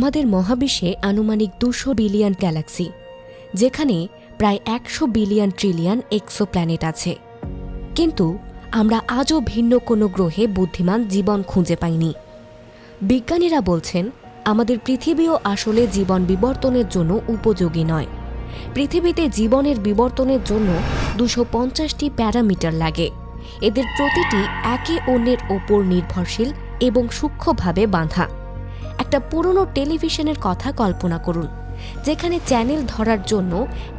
আমাদের মহাবিশ্বে আনুমানিক দুশো বিলিয়ন গ্যালাক্সি, যেখানে প্রায় একশো বিলিয়ন ট্রিলিয়ন এক্সো প্ল্যানেট আছে। কিন্তু আমরা আজও ভিন্ন কোনো গ্রহে বুদ্ধিমান জীবন খুঁজে পাইনি। বিজ্ঞানীরা বলছেন, আমাদের পৃথিবীও আসলে জীবন বিবর্তনের জন্য উপযোগী নয়। পৃথিবীতে জীবনের বিবর্তনের জন্য দুশো পঞ্চাশটি প্যারামিটার লাগে। এদের প্রতিটি একে অন্যের ওপর নির্ভরশীল এবং সূক্ষ্মভাবে বাঁধা। একটা পুরনো টেলিভিশনের কথা কল্পনা করুন, যেখানে চ্যানেল ধরার জন্য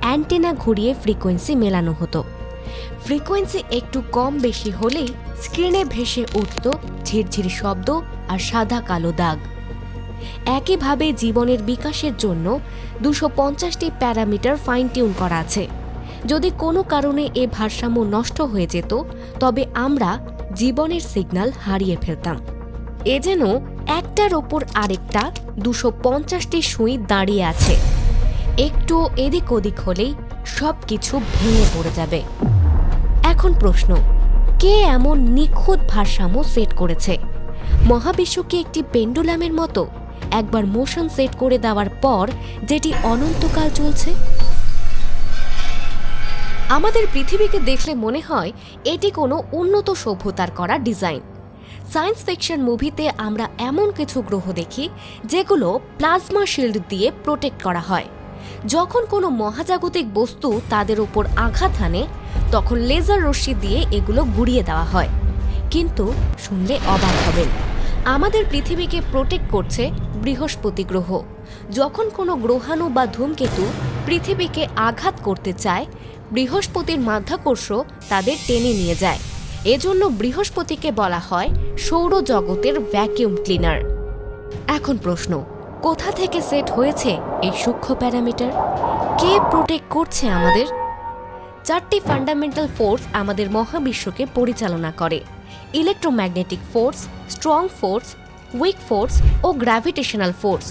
অ্যান্টেনা ঘুরিয়ে ফ্রিকোয়েন্সি মেলানো হতো। ফ্রিকোয়েন্সি একটু কম বেশি হলেই স্ক্রিনে ভেসে উঠত ঝিরঝির শব্দ আর সাদা কালো দাগ। একইভাবে জীবনের বিকাশের জন্য দুশো পঞ্চাশটি প্যারামিটার ফাইন টিউন করা আছে। যদি কোনো কারণে এ ভারসাম্য নষ্ট হয়ে যেত, তবে আমরা জীবনের সিগন্যাল হারিয়ে ফেলতাম। এ যেন একটার ওপর আরেকটা দুশো পঞ্চাশটি সুই দাঁড়িয়ে আছে। একটু এদিক ওদিক হলেই সব কিছু ভেঙে পড়ে যাবে। এখন প্রশ্ন, কে এমন নিখুঁত ভারসাম্য সেট করেছে? মহাবিশ্বকে একটি পেন্ডুলামের মতো একবার মোশন সেট করে দেওয়ার পর যেটি অনন্তকাল চলছে? আমাদের পৃথিবীকে দেখলে মনে হয় এটি কোনো উন্নত সভ্যতার করা ডিজাইন। সায়েন্স ফিকশন মুভিতে আমরা এমন কিছু গ্রহ দেখি, যেগুলো প্লাজমা শিল্ড দিয়ে প্রোটেক্ট করা হয়। যখন কোনো মহাজাগতিক বস্তু তাদের ওপর আঘাত হানে, তখন লেজার রশ্মি দিয়ে এগুলো গুড়িয়ে দেওয়া হয়। কিন্তু শুনলে অবাক হবেন, আমাদের পৃথিবীকে প্রোটেক্ট করছে বৃহস্পতি গ্রহ। যখন কোনো গ্রহাণু বা ধূমকেতু পৃথিবীকে আঘাত করতে চায়, বৃহস্পতির মাধ্যাকর্ষ তাদের টেনে নিয়ে যায়। এজন্য বৃহস্পতিকে বলা হয় সৌরজগতের ভ্যাকিউম ক্লিনার এখন প্রশ্ন, কোথা থেকে সেট হয়েছে এই সূক্ষ্ম প্যারামিটার? কে প্রোটেক্ট করছে আমাদের? চারটি ফান্ডামেন্টাল ফোর্স আমাদের মহাবিশ্বকে পরিচালনা করে। Electromagnetic force strong force weak force ও গ্র্যাভিটেশনাল ফোর্স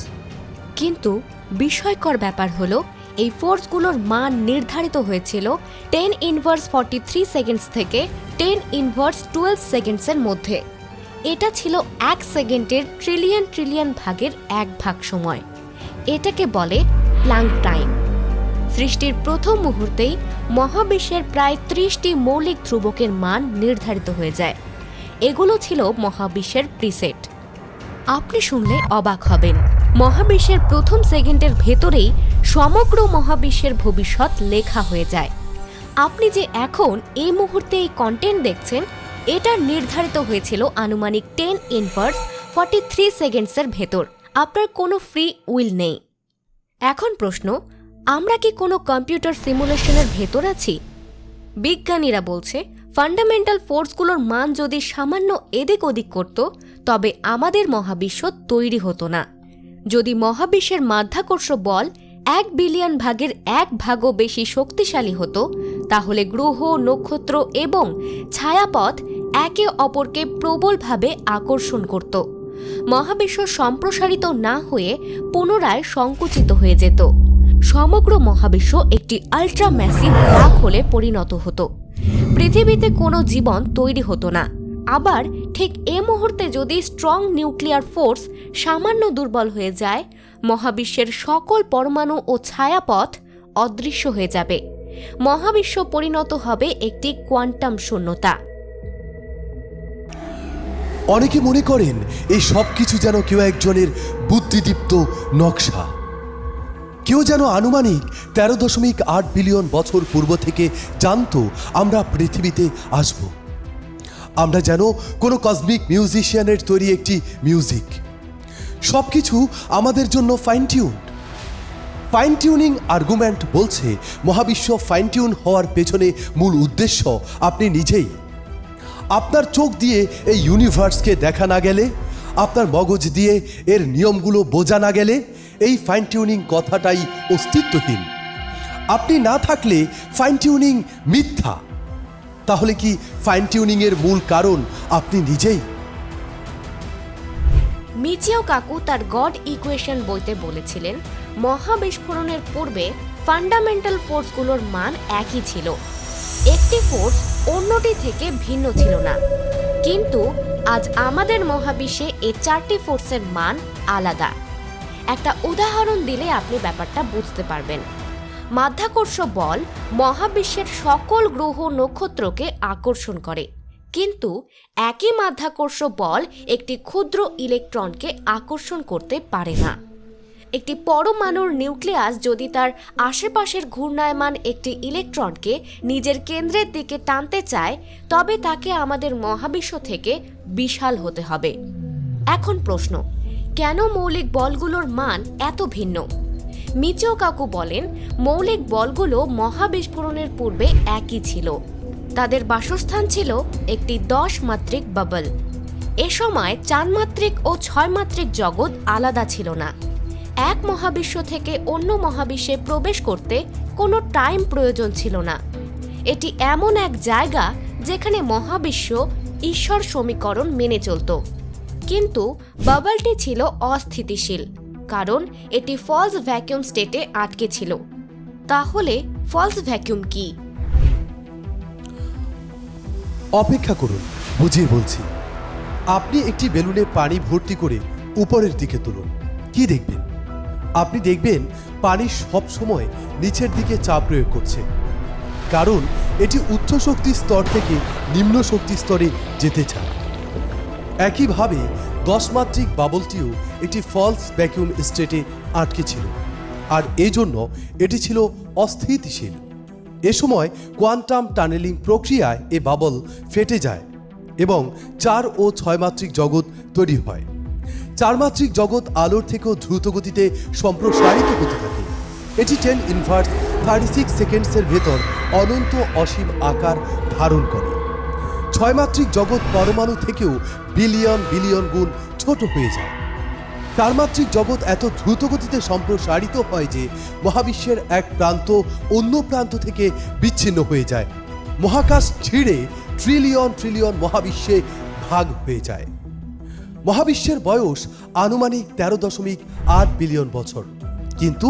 কিন্তু বিস্ময়কর ব্যাপার হলো, এই ফোর্সগুলোর মান নির্ধারিত হয়েছিল ten inverse forty three seconds থেকে টেন ইনভার্স টুয়েলভ সেকেন্ডসের মধ্যে। এটা ছিল এক সেকেন্ডের ট্রিলিয়ন ট্রিলিয়ন ভাগের এক ভাগ সময়। এটাকে বলে প্লাঙ্ক টাইম সৃষ্টির প্রথম মুহূর্তেই মহাবিশ্বের প্রায় ত্রিশটি মৌলিক ধ্রুবকের মান নির্ধারিত হয়ে যায়। এগুলো ছিল মহাবিশ্বের প্রিসেট আপনি শুনলে অবাক হবেন, মহাবিশ্বের প্রথম সেকেন্ডের ভেতরেই সমগ্র মহাবিশ্বের ভবিষ্যৎ লেখা হয়ে যায়। আপনি যে এখন এই মুহূর্তে এই কন্টেন্ট দেখছেন, এটা নির্ধারিত হয়েছিল আনুমানিক টেন ইনভার্স ফর্টি থ্রি সেকেন্ডসের ভেতর। আপনার কোনো ফ্রি উইল নেই। এখন প্রশ্ন, আমরা কি কোনো কম্পিউটার সিমুলেশনের ভেতর আছি? বিজ্ঞানীরা বলছে ফান্ডামেন্টাল ফোর্সগুলোর মান যদি সামান্য এদিক ওদিক করত, তবে আমাদের মহাবিশ্ব তৈরি হতো না। যদি মহাবিশ্বের মাধ্যাকর্ষ বল এক বিলিয়ন ভাগের এক ভাগও বেশি শক্তিশালী হতো তাহলে গ্রহ, নক্ষত্র এবং ছায়াপথ একে অপরকে প্রবলভাবে আকর্ষণ করত। মহাবিশ্ব সম্প্রসারিত না হয়ে পুনরায় সংকুচিত হয়ে যেত। সমগ্র মহাবিশ্ব একটি আল্ট্রা ম্যাসিভ ব্ল্যাক হোলে পরিণত হতো। পৃথিবীতে কোনো জীবন তৈরি হতো না। আবার ঠিক এ মুহূর্তে যদি স্ট্রং নিউক্লিয়ার ফোর্স সামান্য দুর্বল হয়ে যায়, মহাবিশ্বের সকল পরমাণু ও ছায়াপথ অদৃশ্য হয়ে যাবে। মহাবিশ্ব পরিণত হবে একটি কোয়ান্টাম শূন্যতা। অনেকে মনে করেন এই সব কিছু যেন কেউ একজনের বুদ্ধিদীপ্ত নকশা। কেউ যেন আনুমানিক তেরো দশমিক আট বিলিয়ন বছর পূর্ব থেকে জানতো আমরা পৃথিবীতে আসব। আমরা যেন কোনো কসমিক মিউজিশিয়ানের তৈরি একটি মিউজিক সব কিছু আমাদের জন্য fine tune fine tuning argument বলছে, মহাবিশ্ব ফাইন টিউন হওয়ার পেছনে মূল উদ্দেশ্য আপনি নিজেই। আপনার চোখ দিয়ে এই ইউনিভার্সকে দেখা না গেলে, আপনার মগজ দিয়ে এর নিয়মগুলো বোঝা না গেলে এই ফাইন টিউনিং কথাটাই অস্তিত্বহীন। আপনি না থাকলে ফাইন টিউনিং মিথ্যা। তাহলে কি ফাইন টিউনিংয়ের মূল কারণ আপনি নিজেই? মিচিও কাকু তার গড ইকুয়েশন বইতে বলেছিলেন, মহাবিস্ফোরণের পূর্বে ফান্ডামেন্টাল ফোর্সগুলোর মান একই ছিল। একটি ফোর্স অন্যটি থেকে ভিন্ন ছিল না। কিন্তু আজ আমাদের মহাবিশ্বে এই চারটি ফোর্সের মান আলাদা। একটা উদাহরণ দিলে আপনি ব্যাপারটা বুঝতে পারবেন। মাধ্যাকর্ষ বল মহাবিশ্বের সকল গ্রহ নক্ষত্রকে আকর্ষণ করে। কিন্তু একই মাধ্যাকর্ষ বল একটি ক্ষুদ্র ইলেকট্রনকে আকর্ষণ করতে পারে না। একটি পরমাণুর নিউক্লিয়াস যদি তার আশেপাশের ঘূর্ণায়মান একটি ইলেকট্রনকে নিজের কেন্দ্রের দিকে টানতে চায়, তবে তাকে আমাদের মহাবিশ্ব থেকে বিশাল হতে হবে। এখন প্রশ্ন, কেন মৌলিক বলগুলোর মান এত ভিন্ন? মিচিও কাকু বলেন, মৌলিক বলগুলো মহাবিস্ফোরণের পূর্বে একই ছিল। তাদের বাসস্থান ছিল একটি দশ মাত্রিক বাবল। এ সময় চার মাত্রিক ও ছয় মাত্রিক জগৎ আলাদা ছিল না। এক মহাবিশ্ব থেকে অন্য মহাবিশ্বে প্রবেশ করতে কোনো টাইম প্রয়োজন ছিল না। এটি এমন এক জায়গা যেখানে মহাবিশ্ব ঈশ্বর সমীকরণ মেনে চলত। কিন্তু বাবলটি ছিল অস্থিতিশীল, কারণ এটি ফলস ভ্যাকুয়াম স্টেটে আটকে ছিল। তাহলে ফলস ভ্যাকুয়াম কি? অপেক্ষা করুন, বুঝিয়ে বলছি। আপনি একটি বেলুনে পানি ভর্তি করে উপরের দিকে তুলুন। কি দেখবেন? আপনি দেখবেন পানি সব সময় নিচের দিকে চাপ প্রয়োগ করছে। কারণ, এটি উচ্চ শক্তি স্তর থেকে নিম্ন শক্তি স্তরে যেতে চায়। একইভাবে দশ মাত্রিক বাবলটিও একটি ফলস ভ্যাকুয়াম স্টেটে আটকে ছিল। আর এজন্য এটি ছিল অস্থিতিশীল। এ সময় কোয়ান্টাম টানেলিং প্রক্রিয়ায় এ বাবল ফেটে যায় এবং চার ও ছয় মাত্রিক জগৎ তৈরি হয়। চার মাত্রিক জগৎ আলোর থেকেও দ্রুত গতিতে সম্প্রসারিত হতে থাকে। এটি টেন ইনভার্স থার্টি সিক্স সেকেন্ডসের ভেতর অনন্ত অসীম আকার ধারণ করে। ছয় মাত্রিক জগৎ পরমাণু থেকেও বিলিয়ন বিলিয়ন গুণ ছোট হয়ে যায়। চারমাত্রিক জগৎ এত দ্রুত গতিতে সম্প্রসারিত হয় যে মহাবিশ্বের এক প্রান্ত অন্য প্রান্ত থেকে বিচ্ছিন্ন হয়ে যায়। মহাকাশ ছিঁড়ে ট্রিলিয়ন ট্রিলিয়ন মহাবিশ্বে ভাগ হয়ে যায়। মহাবিশ্বের বয়স আনুমানিক তেরো দশমিক আট বিলিয়ন বছর। কিন্তু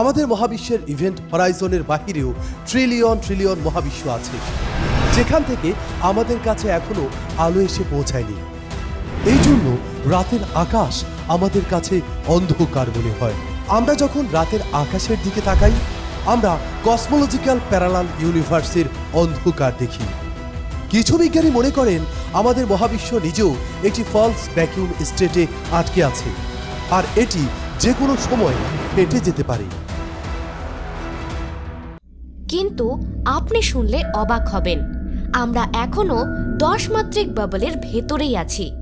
আমাদের মহাবিশ্বের ইভেন্ট হরাইজনের বাহিরেও ট্রিলিয়ন ট্রিলিয়ন মহাবিশ্ব আছে, যেখান থেকে আমাদের কাছে এখনও আলো এসে পৌঁছায়নি। এই জন্য রাতের আকাশ আমাদের কাছে অন্ধকার মনে হয়। আমরা যখন রাতের আকাশের দিকে তাকাই, আমরা কসমোলজিক্যাল প্যারালাল ইউনিভার্সের অন্ধকার দেখি। কিছু বিজ্ঞানী মনে করেন, আমাদের মহাবিশ্ব নিজেও একটি ফলস ভ্যাকিউম স্টেটে আটকে আছে, আর এটি যে কোনো সময় ফেটে যেতে পারে। কিন্তু আপনি শুনলে অবাক হবেন। আমরা এখনও দশ মাত্রিক বাবলের ভেতরেই আছি।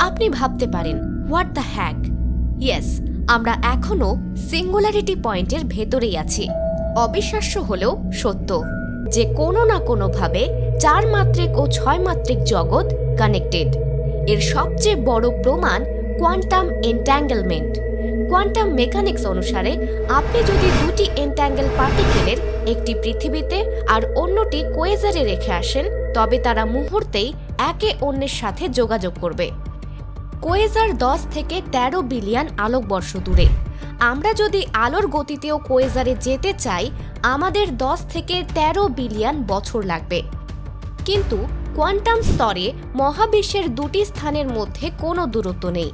আপনি ভাবতে পারেন হোয়াট দ্য হ্যাক ইয়েস আমরা এখনও সিঙ্গুলারিটি পয়েন্টের ভেতরেই আছি। অবিশ্বাস্য হলেও সত্য। যে কোনো না কোনোভাবে চার মাত্রিক ও ছয় মাত্রিক জগৎ কানেক্টেড এর সবচেয়ে বড় প্রমাণ কোয়ান্টাম এন্ট্যাঙ্গেলমেন্ট কোয়ান্টাম মেকানিক্স অনুসারে আপনি যদি দুটি এন্ট্যাঙ্গেল পার্টিকেলের একটি পৃথিবীতে আর অন্যটি কোয়েজারে রেখে আসেন, তবে তারা মুহূর্তেই একে অন্যের সাথে যোগাযোগ করবে। কোয়েজার দশ থেকে ১৩ বিলিয়ন আলোকবর্ষ দূরে। আমরা যদি আলোর গতিতেও কোয়েজারে যেতে চাই, আমাদের দশ থেকে ১৩ বিলিয়ন বছর লাগবে। কিন্তু কোয়ান্টাম স্তরে মহাবিশ্বের দুটি স্থানের মধ্যে কোনো দূরত্ব নেই।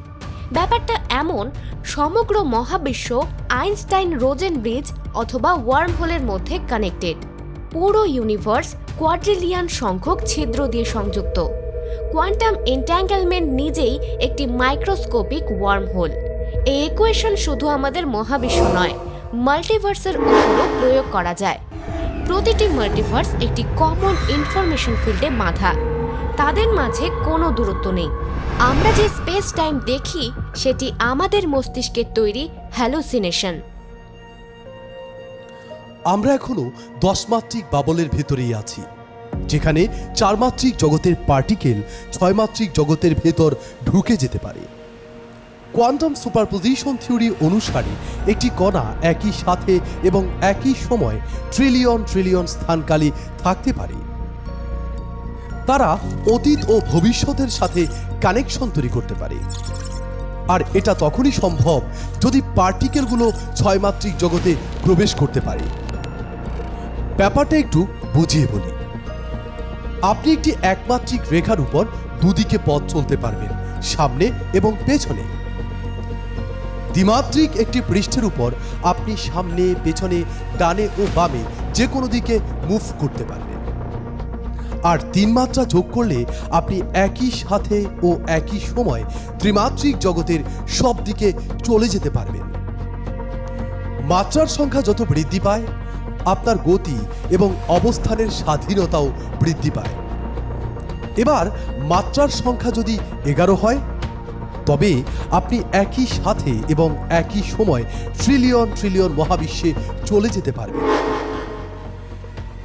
ব্যাপারটা এমন, সমগ্র মহাবিশ্ব আইনস্টাইন রোজেন ব্রিজ অথবা ওয়ার্ম হোলের মধ্যে কানেক্টেড। পুরো ইউনিভার্স কোয়াড্রিলিয়ান সংখ্যক ছিদ্র দিয়ে সংযুক্ত। কোয়ান্টাম এন্ট্যাঙ্গেলমেন্ট নিজেই একটি মাইক্রোস্কোপিক ওয়ার্ম হোল এই ইকুয়েশন শুধু আমাদের মহাবিশ্ব নয় মাল্টিভার্সের উপরও প্রয়োগ করা যায়। প্রতিটি মাল্টিভার্স একটি কমন ইনফরমেশন ফিল্ডে বাঁধা। তাদের মাঝে কোনো দূরত্ব নেই। আমরা যে স্পেস টাইম দেখি, সেটি আমাদের মস্তিষ্কের তৈরি হ্যালোসিনেশন আমরা এখনও দশ মাত্রিক বাবলের ভেতরেই আছি। যেখানে চারমাত্রিক জগতের পার্টিকেল ছয়মাত্রিক জগতের ভেতর ঢুকে যেতে পারে। কোয়ান্টাম সুপারপোজিশন থিওরি অনুসারে একটি কণা একই সাথে এবং একই সময় ট্রিলিয়ন ট্রিলিয়ন স্থানকালে থাকতে পারে। তারা অতীত ও ভবিষ্যতের সাথে কানেকশন তৈরি করতে পারে। আর এটা তখনই সম্ভব যদি পার্টিকেলগুলো ছয়মাত্রিক জগতে প্রবেশ করতে পারে। ব্যাপারটা একটু বুঝিয়ে বলি। আপনি একটি একমাত্রিক রেখার উপর দুদিকে পথ চলতে পারবেন, সামনে এবং পেছনে। দ্বিমাত্রিক একটি পৃষ্ঠের উপর আপনি সামনে, পেছনে, ডানে ও বামে যে কোনো দিকে মুভ করতে পারবেন। আর তিন মাত্রা যোগ করলে আপনি একই সাথে ও একই সময় ত্রিমাত্রিক জগতের সব দিকে চলে যেতে পারবেন। মাত্রার সংখ্যা যত বৃদ্ধি পায় আপনার গতি এবং অবস্থানের স্বাধীনতাও বৃদ্ধি পায়। এবার মাত্রার সংখ্যা যদি এগারো হয়, তবে আপনি একই সাথে এবং একই সময় ট্রিলিয়ন ট্রিলিয়ন মহাবিশ্বে চলে যেতে পারবেন।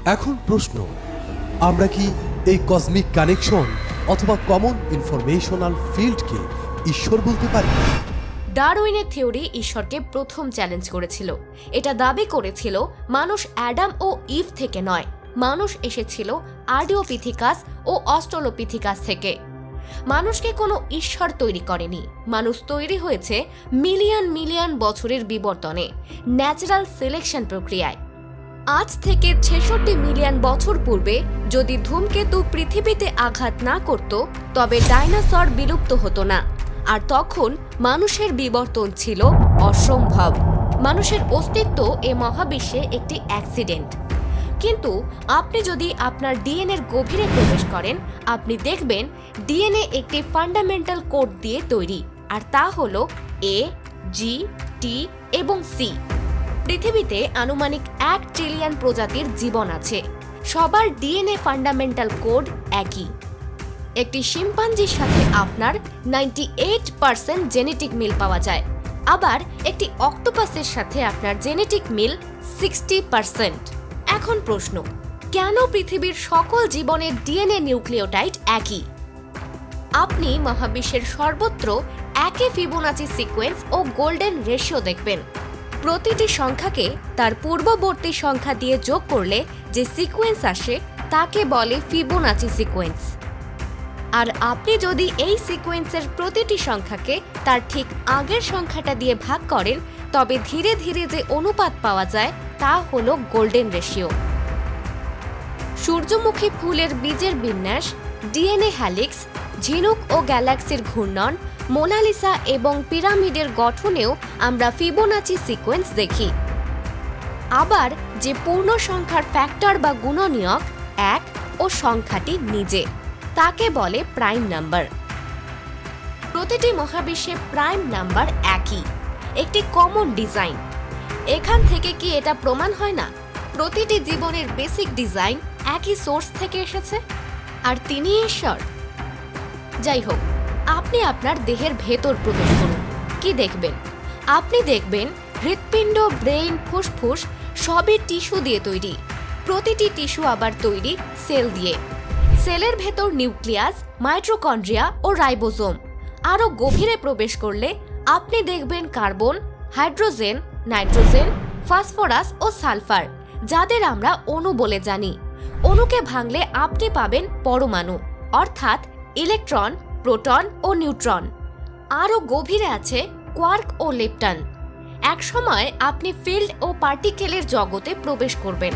এখন প্রশ্ন, আমরা কি এই কসমিক কানেকশন অথবা কমন ইনফরমেশনাল ফিল্ডকে ঈশ্বর বলতে পারি? ডারউইনের থিওরি ঈশ্বরকে প্রথম চ্যালেঞ্জ করেছিল। এটা দাবি করেছিল, মানুষ অ্যাডাম ও ইভ থেকে নয়, মানুষ এসেছিল আর্ডিওপিথিকাস ও অস্ট্রোলোপিথিকাস থেকে। মানুষকে কোনো ঈশ্বর তৈরি করেনি, মানুষ তৈরি হয়েছে মিলিয়ন মিলিয়ন বছরের বিবর্তনে, ন্যাচারাল সিলেকশন প্রক্রিয়ায়। আজ থেকে ছেষট্টি মিলিয়ন বছর পূর্বে যদি ধূমকেতু পৃথিবীতে আঘাত না করত, তবে ডাইনোসর বিলুপ্ত হতো না। আর তখন মানুষের বিবর্তন ছিল অসম্ভব। মানুষের অস্তিত্ব এ মহাবিশ্বে একটি অ্যাক্সিডেন্ট। কিন্তু আপনি যদি আপনার ডিএনএর গভীরে প্রবেশ করেন, আপনি দেখবেন ডিএনএ একটি ফান্ডামেন্টাল কোড দিয়ে তৈরি। আর তা হল এ জি টি এবং সি পৃথিবীতে আনুমানিক এক ট্রিলিয়ন প্রজাতির জীবন আছে। সবার ডিএনএ ফান্ডামেন্টাল কোড একই। একটি শিম্পাঞ্জির সাথে আপনার নাইনটি এইট পার্সেন্ট জেনেটিক মিল পাওয়া যায়। আবার একটি অক্টোপাসের সাথে আপনার জেনেটিক মিল সিক্সটি পার্সেন্ট। এখন প্রশ্ন, কেন পৃথিবীর সকল জীবনের ডিএনএ নিউক্লিওটাইড একই? আপনি মহাবিশ্বের সর্বত্র একই ফিবোনাচি সিকোয়েন্স ও গোল্ডেন রেশিও দেখবেন। প্রতিটি সংখ্যাকে তার পূর্ববর্তী সংখ্যা দিয়ে যোগ করলে যে সিকোয়েন্স আসে, তাকে বলে ফিবোনাচি সিকোয়েন্স। আর আপনি যদি এই সিকোয়েন্সের প্রতিটি সংখ্যাকে তার ঠিক আগের সংখ্যাটা দিয়ে ভাগ করেন, তবে ধীরে ধীরে যে অনুপাত পাওয়া যায়, তা হল গোল্ডেন রেশিও সূর্যমুখী ফুলের বীজের বিন্যাস ডিএনএ হ্যালিক্স ঝিনুক ও গ্যালাক্সির ঘূর্ণন, মোনালিসা এবং পিরামিডের গঠনেও আমরা ফিবোনাচি সিকোয়েন্স দেখি। আবার যে পূর্ণ সংখ্যার ফ্যাক্টর বা গুণনীয়ক, এক ও সংখ্যাটি নিজে। তাকে বলে প্রাইম নাম্বার। প্রতিটি মহাবিশ্বে প্রাইম নাম্বার একই, একটি কমন ডিজাইন। এখান থেকে কি এটা প্রমাণ হয় না? প্রতিটি জীবনের বেসিক ডিজাইন একই সোর্স থেকে এসেছে? আর তিনি ঈশ্বর? যাই হোক, আপনি আপনার দেহের ভেতর প্রবেশ করুন। কি দেখবেন? আপনি দেখবেন হৃৎপিণ্ড, ব্রেইন, ফুসফুস সবই টিস্যু দিয়ে তৈরি। প্রতিটি টিস্যু আবার তৈরি সেল দিয়ে। সেলের ভেতর নিউক্লিয়াস মাইট্রোকন্ড্রিয়া ও রাইবোজোম আরও গভীরে প্রবেশ করলে আপনি দেখবেন কার্বন, হাইড্রোজেন, নাইট্রোজেন, ফসফরাস ও সালফার, যাদের আমরা অণু বলে জানি। অণুকে ভাঙলে আপনি পাবেন পরমাণু, অর্থাৎ ইলেকট্রন, প্রোটন ও নিউট্রন। আরও গভীরে আছে কোয়ার্ক ও লেপটন। একসময় আপনি ফিল্ড ও পার্টিকেলের জগতে প্রবেশ করবেন।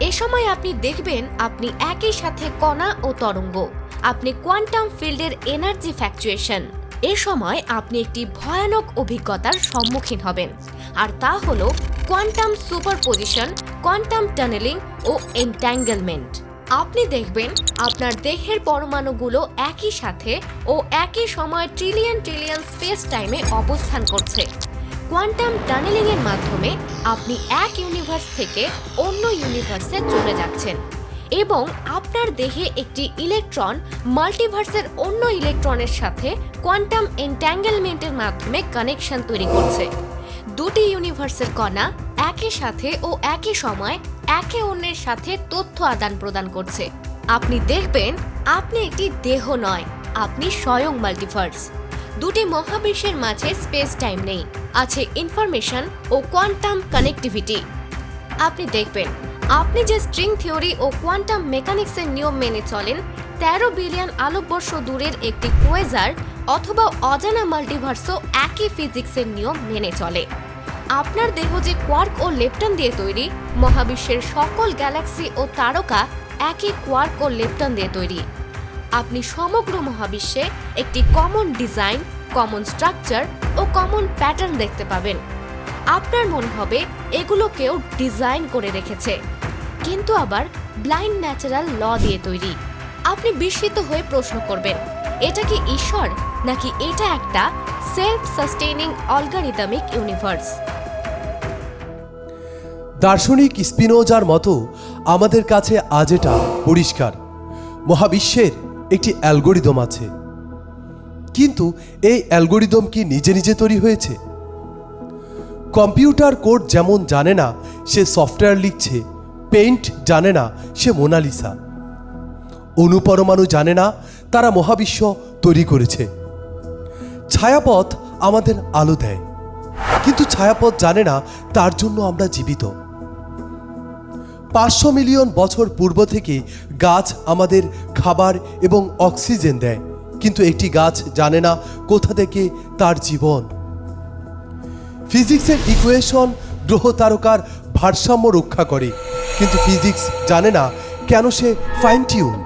এ সময় আপনি দেখবেন আপনি একই সাথে কণা ও তরঙ্গ। আপনি কোয়ান্টাম ফিল্ডের এনার্জি ফ্যাকচুয়েশন। এ সময় আপনি একটি ভয়ানক অভিজ্ঞতার সম্মুখীন হবেন। আর তা হল কোয়ান্টাম সুপারপজিশন, কোয়ান্টাম টানেলিং ও এন্ট্যাঙ্গেলমেন্ট। আপনি দেখবেন আপনার দেহের পরমাণুগুলো একই সাথে ও একই সময় ট্রিলিয়ন ট্রিলিয়ন স্পেস টাইমে অবস্থান করছে। কোয়ান্টাম টানেলিং এর মাধ্যমে আপনি এক ইউনিভার্স থেকে অন্য ইউনিভার্সে চলে যাচ্ছেন এবং আপনার দেহে একটি ইলেকট্রন মাল্টিভার্সের অন্য ইলেকট্রনের সাথে কোয়ান্টাম এন্ট্যাঙ্গেলমেন্টের মাধ্যমে কানেকশন তৈরি করছে। দুটি ইউনিভার্সের কণা একই সাথে ও একই সময় একে অন্যের সাথে তথ্য আদান প্রদান করছে। আপনি দেখবেন, আপনি একটি দেহ নয়, আপনি স্বয়ং মাল্টিভার্স। দুটি মহাবিশ্বের মাঝে স্পেস টাইম নেই। আছে ইনফরমেশন ও কোয়ান্টাম কানেক্টিভিটি আপনি দেখবেন, আপনি যে স্ট্রিং থিওরি ও কোয়ান্টাম মেকানিক্সের নিয়ম মেনে চলেন, তেরো বিলিয়ন আলোকবর্ষ দূরের একটি কোয়েজার অথবা অজানা মাল্টিভার্সও একই ফিজিক্সের নিয়ম মেনে চলে। আপনার দেহ যে কোয়ার্ক ও লেপটন দিয়ে তৈরি, মহাবিশ্বের সকল গ্যালাক্সি ও তারকা একই কোয়ার্ক ও লেপটন দিয়ে তৈরি। আপনি সমগ্র মহাবিশ্বে একটি কমন ডিজাইন কমন স্ট্রাকচার ও কমন প্যাটার্ন দেখতে পাবেন। আপনার মনে হবে এগুলো কেউ ডিজাইন করে রেখেছে। কিন্তু আবার ব্লাইন্ড ন্যাচারাল ল দিয়ে তৈরি। আপনি বিস্মিত হয়ে প্রশ্ন করবেন, এটা কি ঈশ্বর নাকি এটা একটা সেলফ সাস্টেইনিং অলগারিদমিক ইউনিভার্স দার্শনিক স্পিনোজার মতো আমাদের কাছে আজ এটা পরিষ্কার। মহাবিশ্বের একটি অ্যালগোরিদম আছে। কিন্তু এই অ্যালগোরিদম কি নিজে নিজে তৈরি হয়েছে? কম্পিউটার কোড যেমন জানে না, সে সফটওয়্যার লিখছে, পেইন্ট জানে না, সে মোনালিসা। অনুপরমাণু জানে না, তারা মহাবিশ্ব তৈরি করেছে। ছায়াপথ আমাদের আলো দেয়। কিন্তু ছায়াপথ জানে না, তার জন্য আমরা জীবিত। পাঁচশো মিলিয়ন বছর পূর্ব থেকে গাছ আমাদের খাবার এবং অক্সিজেন দেয়। কিন্তু একটি গাছ জানে না কোথা থেকে তার জীবন। ফিজিক্সের ইকুয়েশন গ্রহ তারকার ভারসাম্য রক্ষা করে, কিন্তু ফিজিক্স জানে না কেন সে ফাইন টিউন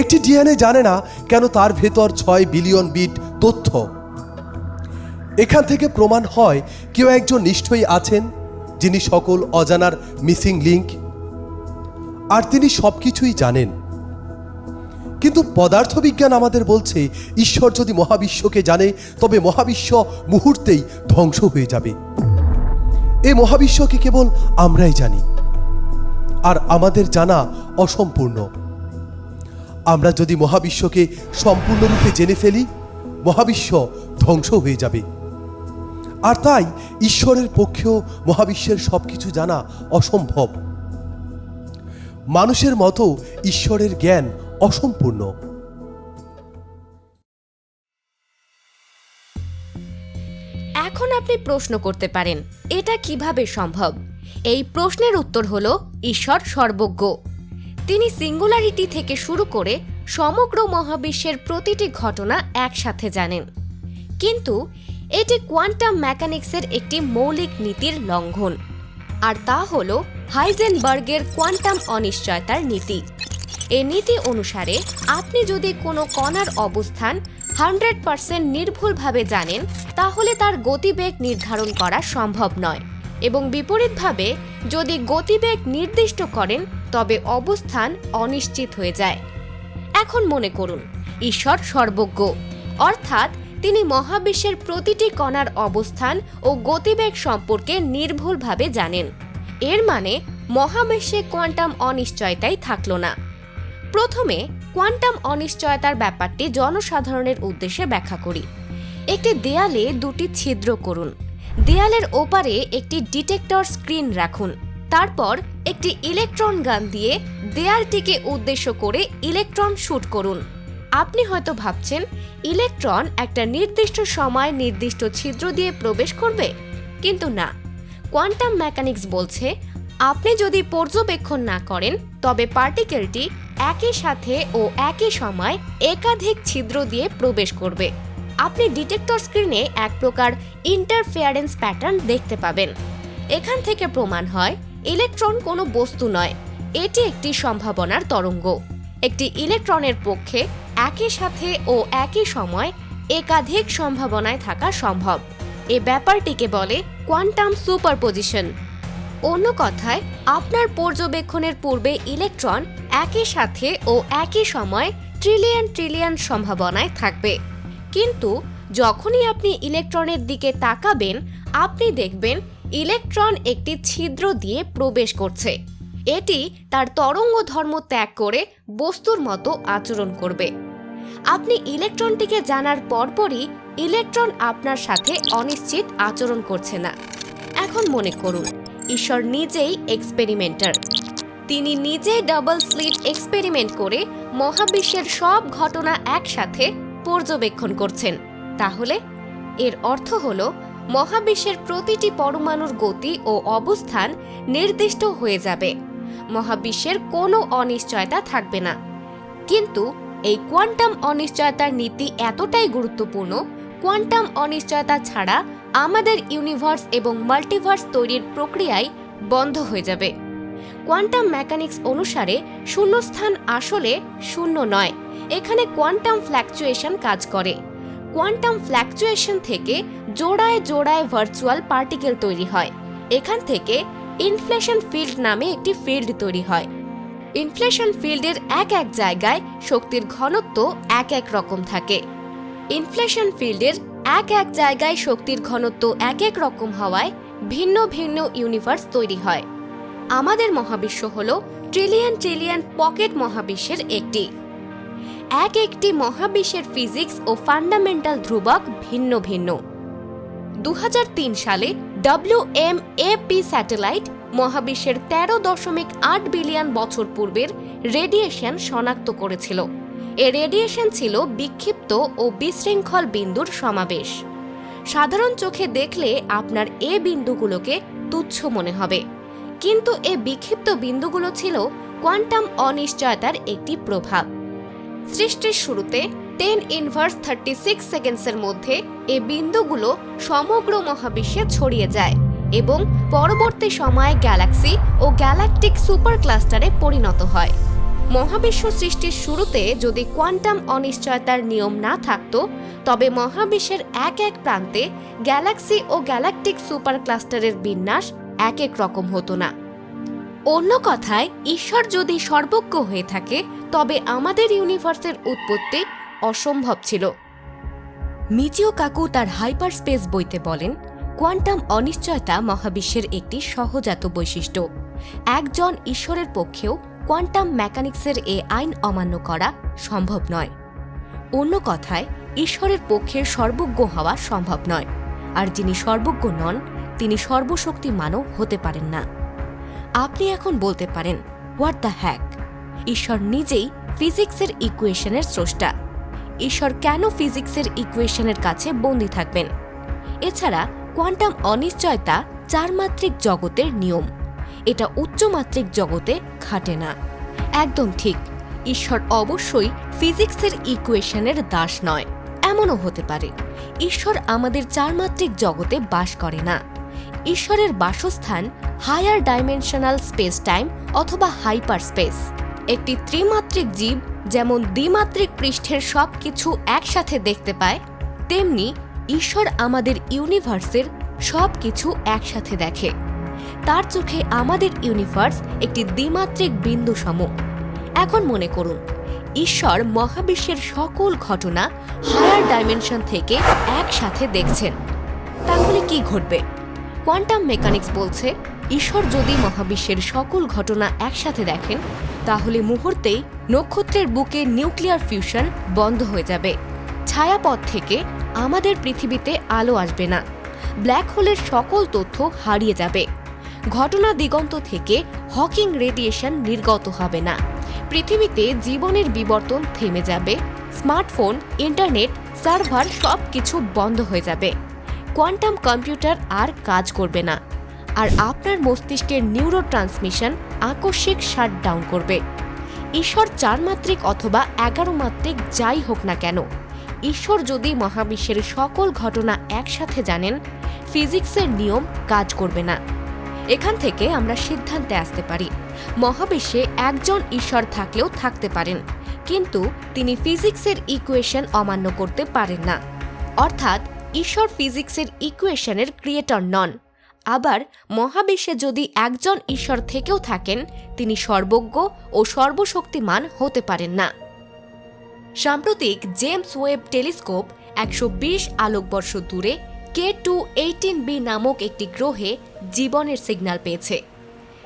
একটি ডিএনএ জানে না কেন তার ভেতর ছয় বিলিয়ন বিট তথ্য। এখান থেকে প্রমাণ হয় কেউ একজন নিশ্চয়ই আছেন। যিনি সকল অজানার মিসিং লিঙ্ক আর তিনি সব কিছুই জানেন। কিন্তু পদার্থবিজ্ঞান আমাদের বলছে, ঈশ্বর যদি মহাবিশ্বকে জানে, তবে মহাবিশ্ব মুহূর্তেই ধ্বংস হয়ে যাবে। এই মহাবিশ্বকে কেবল আমরাই জানি, আর আমাদের জানা অসম্পূর্ণ। আমরা যদি মহাবিশ্বকে সম্পূর্ণরূপে জেনে ফেলি, মহাবিশ্ব ধ্বংস হয়ে যাবে। আর তাই ঈশ্বরের পক্ষেও মহাবিশ্বের সবকিছু জানা অসম্ভব। মানুষের মতো ঈশ্বরের জ্ঞান অসম্পূর্ণ। এখন আপনি প্রশ্ন করতে পারেন, এটা কীভাবে সম্ভব? এই প্রশ্নের উত্তর হল, ঈশ্বর সর্বজ্ঞ। তিনি সিঙ্গুলারিটি থেকে শুরু করে সমগ্র মহাবিশ্বের প্রতিটি ঘটনা একসাথে জানেন। কিন্তু এটি কোয়ান্টাম মেকানিক্সের একটি মৌলিক নীতির লঙ্ঘন। আর তা হল হাইজেনবার্গের কোয়ান্টাম অনিশ্চয়তার নীতি। এ নীতি অনুসারে আপনি যদি কোনো কণার অবস্থান হান্ড্রেড পার্সেন্ট নির্ভুলভাবে জানেন, তাহলে তার গতিবেগ নির্ধারণ করা সম্ভব নয়। এবং বিপরীতভাবে, যদি গতিবেগ নির্দিষ্ট করেন, তবে অবস্থান অনিশ্চিত হয়ে যায়। এখন মনে করুন, ঈশ্বর সর্বজ্ঞ। অর্থাৎ তিনি মহাবিশ্বের প্রতিটি কণার অবস্থান ও গতিবেগ সম্পর্কে নির্ভুলভাবে জানেন। এর মানে মহাবিশ্বে কোয়ান্টাম অনিশ্চয়তাই থাকল না। প্রথমে, কোয়ান্টাম অনিশ্চয়তার ব্যাপারটি জনসাধারণের উদ্দেশ্যে ব্যাখ্যা করি। একটি দেয়ালে দুটি ছিদ্র করুন। দেয়ালের ওপারে একটি ডিটেক্টর স্ক্রিন রাখুন। তারপর একটি ইলেকট্রন গান দিয়ে দেয়ালটিকে উদ্দেশ্য করে ইলেকট্রন শুট করুন। আপনি হয়তো ভাবছেন, ইলেকট্রন একটা নির্দিষ্ট সময় নির্দিষ্ট ছিদ্র দিয়ে প্রবেশ করবে। কিন্তু না। কোয়ান্টাম মেকানিক্স বলছে, আপনি যদি পর্যবেক্ষণ না করেন, তবে পার্টিকেলটি একই সাথে ও একই সময় একাধিক ছিদ্র দিয়ে প্রবেশ করবে। আপনি ডিটেক্টর স্ক্রিনে এক প্রকার ইন্টারফেয়ারেন্স প্যাটার্ন দেখতে পাবেন। এখান থেকে প্রমাণ হয়, ইলেকট্রন কোনো বস্তু নয়, এটি একটি সম্ভাবনার তরঙ্গ। একটি ইলেকট্রনের পক্ষে একই সাথে ও একই সময় একাধিক সম্ভাবনায় থাকা সম্ভব। এ ব্যাপারটিকে বলে কোয়ান্টাম সুপারপোজিশন। অন্য কথায়, আপনার পর্যবেক্ষণের পূর্বে ইলেকট্রন একই সাথে ও একই সময় ট্রিলিয়ন ট্রিলিয়ন সম্ভাবনায় থাকবে। কিন্তু যখনই আপনি ইলেকট্রনের দিকে তাকাবেন, আপনি দেখবেন ইলেকট্রন একটি ছিদ্র দিয়ে প্রবেশ করছে। এটি তার তরঙ্গ ধর্ম ত্যাগ করে বস্তুর মতো আচরণ করবে। আপনি ইলেকট্রনটিকে জানার পরপরই ইলেকট্রন আপনার সাথে অনিশ্চিত আচরণ করছে না। এখন মনে করুন, ঈশ্বর নিজেই এক্সপেরিমেন্টার। তিনি নিজে ডাবল স্লিট এক্সপেরিমেন্ট করে মহাবিশ্বের সব ঘটনা একসাথে পর্যবেক্ষণ করছেন। তাহলে এর অর্থ হল, মহাবিশ্বের প্রতিটি পরমাণুর গতি ও অবস্থান নির্দিষ্ট হয়ে যাবে। মহাবিশ্বের কোনো অনিশ্চয়তা থাকবে না। কিন্তু এই কোয়ান্টাম অনিশ্চয়তার নীতি এতটাই গুরুত্বপূর্ণ, কোয়ান্টাম অনিশ্চয়তা ছাড়া আমাদের ইউনিভার্স এবং মাল্টিভার্স তৈরির প্রক্রিয়ায় বন্ধ হয়ে যাবে। কোয়ান্টাম মেকানিক্স অনুসারে শূন্যস্থান আসলে শূন্য নয়, এখানে কোয়ান্টাম ফ্ল্যাকচুয়েশন কাজ করে। কোয়ান্টাম ফ্ল্যাকচুয়েশন থেকে জোড়ায় জোড়ায় ভার্চুয়াল পার্টিকেল তৈরি হয়, এখান থেকে ইনফ্লেশন ফিল্ড নামে একটি ফিল্ড তৈরি হয়। ইনফ্লেশন ফিল্ডের এক এক জায়গায় শক্তির ঘনত্ব এক এক রকম থাকে। ইনফ্লেশন ফিল্ডের এক এক জায়গায় শক্তির ঘনত্ব এক এক রকম হওয়ায় ভিন্ন ভিন্ন ইউনিভার্স তৈরি হয়। আমাদের মহাবিশ্ব হল ট্রিলিয়ন ট্রিলিয়ন পকেট মহাবিশ্বের একটি। এক একটি মহাবিশ্বের ফিজিক্স ও ফান্ডামেন্টাল ধ্রুবক ভিন্ন ভিন্ন। দু হাজার তিন সালে ডব্লিউ এম এপি স্যাটেলাইট মহাবিশ্বের তেরো দশমিক আট বিলিয়ন বছর পূর্বের রেডিয়েশন শনাক্ত করেছিল। এ রেডিয়েশন ছিল বিক্ষিপ্ত ও বিশৃঙ্খল বিন্দুর সমাবেশ। সাধারণ চোখে দেখলে আপনার এ বিন্দুগুলোকে তুচ্ছ মনে হবে। কিন্তু এ বিক্ষিপ্ত বিন্দুগুলো ছিল কোয়ান্টাম অনিশ্চয়তার একটি প্রভাব। সৃষ্টির শুরুতে টেন ইনভার্স থার্টি সিক্স সেকেন্ডসের মধ্যে এ বিন্দুগুলো সমগ্র মহাবিশ্বে ছড়িয়ে যায় এবং পরবর্তী সময়ে গ্যালাক্সি ও গ্যালাকটিক সুপার ক্লাস্টারে পরিণত হয়। মহাবিশ্ব সৃষ্টির শুরুতে যদি কোয়ান্টাম অনিশ্চয়তার নিয়ম না থাকত, তবে মহাবিশ্বের এক এক প্রান্তে গ্যালাক্সি ও গ্যালাকটিক সুপার ক্লাস্টারের বিন্যাস এক এক রকম হতো না। অন্য কথায়, ঈশ্বর যদি সর্বজ্ঞ হয়ে থাকে, তবে আমাদের ইউনিভার্সের উৎপত্তি অসম্ভব ছিল। মিচিও কাকু তার হাইপার স্পেস বইতে বলেন, কোয়ান্টাম অনিশ্চয়তা মহাবিশ্বের একটি সহজাত বৈশিষ্ট্য। একজন ঈশ্বরের পক্ষেও কোয়ান্টাম মেকানিক্সের এ আইন অমান্য করা সম্ভব নয়। অন্য কথায়, ঈশ্বরের পক্ষের সর্বজ্ঞ হওয়া সম্ভব নয়। আর যিনি সর্বজ্ঞ নন, তিনি সর্বশক্তিমানও হতে পারেন না। আপনি এখন বলতে পারেন, হোয়াট দ্য হ্যাক? ঈশ্বর নিজেই ফিজিক্সের ইকুয়েশনের স্রষ্টা। ঈশ্বর কেন ফিজিক্সের ইকুয়েশনের কাছে বন্দী থাকবেন? এছাড়া কোয়ান্টাম অনিশ্চয়তা চারমাত্রিক জগতের নিয়ম। এটা উচ্চমাত্রিক জগতে খাটে না। একদম ঠিক, ঈশ্বর অবশ্যই ফিজিক্সের ইকুয়েশনের দাস নয়। এমনও হতে পারে, ঈশ্বর আমাদের চারমাত্রিক জগতে বাস করে না। ঈশ্বরের বাসস্থান হায়ার ডাইমেনশনাল স্পেস টাইম অথবা হাইপার স্পেস। একটি ত্রিমাত্রিক জীব যেমন দ্বিমাত্রিক পৃষ্ঠের সব কিছু একসাথে দেখতে পায়, তেমনি ঈশ্বর আমাদের ইউনিভার্সের সব কিছু একসাথে দেখে। তার চোখে আমাদের ইউনিভার্স একটি দ্বিমাত্রিক বিন্দু সম এখন মনে করুন, ঈশ্বর মহাবিশ্বের সকল ঘটনা হায়ার ডাইমেনশন থেকে একসাথে দেখছেন। তাহলে কি ঘটবে? কোয়ান্টাম মেকানিক্স বলছে ঈশ্বর যদি মহাবিশ্বের সকল ঘটনা একসাথে দেখেন, তাহলে মুহূর্তেই নক্ষত্রের বুকে নিউক্লিয়ার ফিউশন বন্ধ হয়ে যাবে। ছায়াপথ থেকে আমাদের পৃথিবীতে আলো আসবে না। ব্ল্যাক হোলের সকল তথ্য হারিয়ে যাবে। ঘটনা দিগন্ত থেকে হকিং রেডিয়েশন নির্গত হবে না। পৃথিবীতে জীবনের বিবর্তন থেমে যাবে। স্মার্টফোন, ইন্টারনেট, সার্ভার সব কিছু বন্ধ হয়ে যাবে। কোয়ান্টাম কম্পিউটার আর কাজ করবে না। আর আপনার মস্তিষ্কের নিউরো ট্রান্সমিশন আকস্মিক শাট ডাউন করবে। ঈশ্বর চারমাত্রিক অথবা এগারো মাত্রিক যাই হোক না কেন, ঈশ্বর যদি মহাবিশ্বের সকল ঘটনা একসাথে জানেন ফিজিক্সের নিয়ম কাজ করবে না। এখান থেকে আমরা সিদ্ধান্তে আসতে পারি, মহাবিশ্বে একজন ঈশ্বর থাকলেও থাকতে পারেন, কিন্তু তিনি ফিজিক্সের ইকুয়েশন অমান্য করতে পারেন না। অর্থাৎ, ঈশ্বর ফিজিক্সের ইকুয়েশনের ক্রিয়েটর নন। আবার মহাবিশ্বে যদি একজন ঈশ্বর থেকেও থাকেন, তিনি সর্বজ্ঞ ও সর্বশক্তিমান হতে পারেন না। সাম্প্রতিক জেমস ওয়েব টেলিস্কোপ একশো বিশ আলোকবর্ষ দূরে কে টু এইটিন বি নামক একটি গ্রহে জীবনের সিগন্যাল পেয়েছে।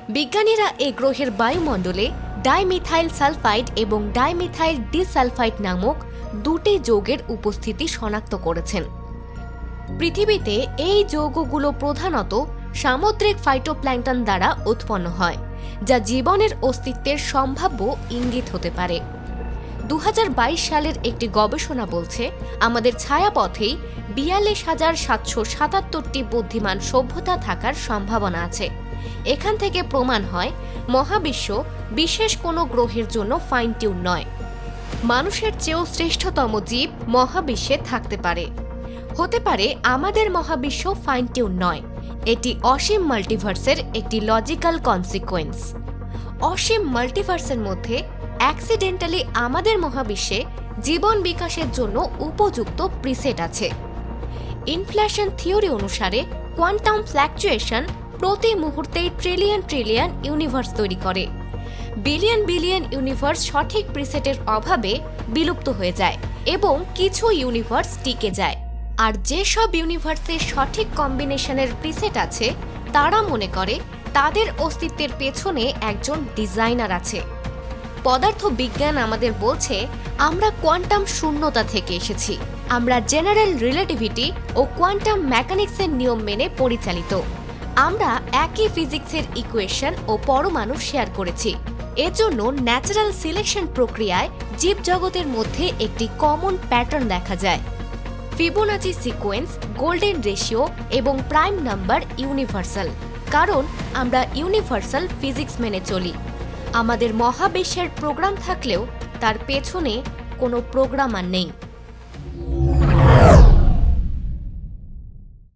বিজ্ঞানীরা এই গ্রহের বায়ুমণ্ডলে ডাইমিথাইল সালফাইড এবং ডাইমিথাইল ডিসালফাইড নামক দুটি যৌগের উপস্থিতি শনাক্ত করেছেন। পৃথিবীতে এই যৌগগুলো প্রধানত সামুদ্রিক ফাইটোপ্ল্যাঙ্কটন দ্বারা উৎপন্ন হয়, যা জীবনের অস্তিত্বের সম্ভাব্য ইঙ্গিত হতে পারে। দু হাজার বাইশ সালের একটি গবেষণা বলছে, আমাদের ছায়াপথেই বিয়াল্লিশ হাজার সাতশো সাতাত্তরটি বুদ্ধিমান সভ্যতা থাকার সম্ভাবনা আছে। এখান থেকে প্রমাণ হয়, মহাবিশ্ব বিশেষ কোনো গ্রহের জন্য ফাইন টিউন নয়। মানুষের চেয়েও শ্রেষ্ঠতম জীব মহাবিশ্বে থাকতে পারে। হতে পারে আমাদের মহাবিশ্ব ফাইন টিউন নয়। এটি অসীম মাল্টিভার্সের একটি লজিক্যাল কনসিকোয়েন্স অসীম মাল্টিভার্সের মধ্যে অ্যাক্সিডেন্টালি আমাদের মহাবিশ্বে জীবন বিকাশের জন্য উপযুক্ত প্রিসেট আছে। ইনফ্লেশন থিওরি অনুসারে কোয়ান্টাম ফ্ল্যাকচুয়েশন প্রতি মুহূর্তে ট্রিলিয়ন ট্রিলিয়ন ইউনিভার্স তৈরি করে। বিলিয়ন বিলিয়ন ইউনিভার্স সঠিক প্রিসেটের অভাবে বিলুপ্ত হয়ে যায় এবং কিছু ইউনিভার্স টিকে যায়। আর যেসব ইউনিভার্সের সঠিক কম্বিনেশনের প্রিসেট আছে, তারা মনে করে তাদের অস্তিত্বের পেছনে একজন ডিজাইনার আছে। পদার্থ বিজ্ঞান আমাদের বলছে, আমরা কোয়ান্টাম শূন্যতা থেকে এসেছি। আমরা জেনারেল রিলেটিভিটি ও কোয়ান্টাম মেকানিক্সের নিয়ম মেনে পরিচালিত। আমরা একই ফিজিক্সের ইকুয়েশন ও পরমাণু শেয়ার করেছি। এজন্য ন্যাচারাল সিলেকশন প্রক্রিয়ায় জীবজগতের মধ্যে একটি কমন প্যাটার্ন দেখা যায়। ফিবোনাচি সিকোয়েন্স গোল্ডেন রেশিও এবং প্রাইম নাম্বার ইউনিভার্সাল কারণ আমরা ইউনিভার্সাল ফিজিক্স মেনে চলি। আমাদের মহাবিশ্বের প্রোগ্রাম থাকলেও তার পেছনে কোনো প্রোগ্রাম আর নেই।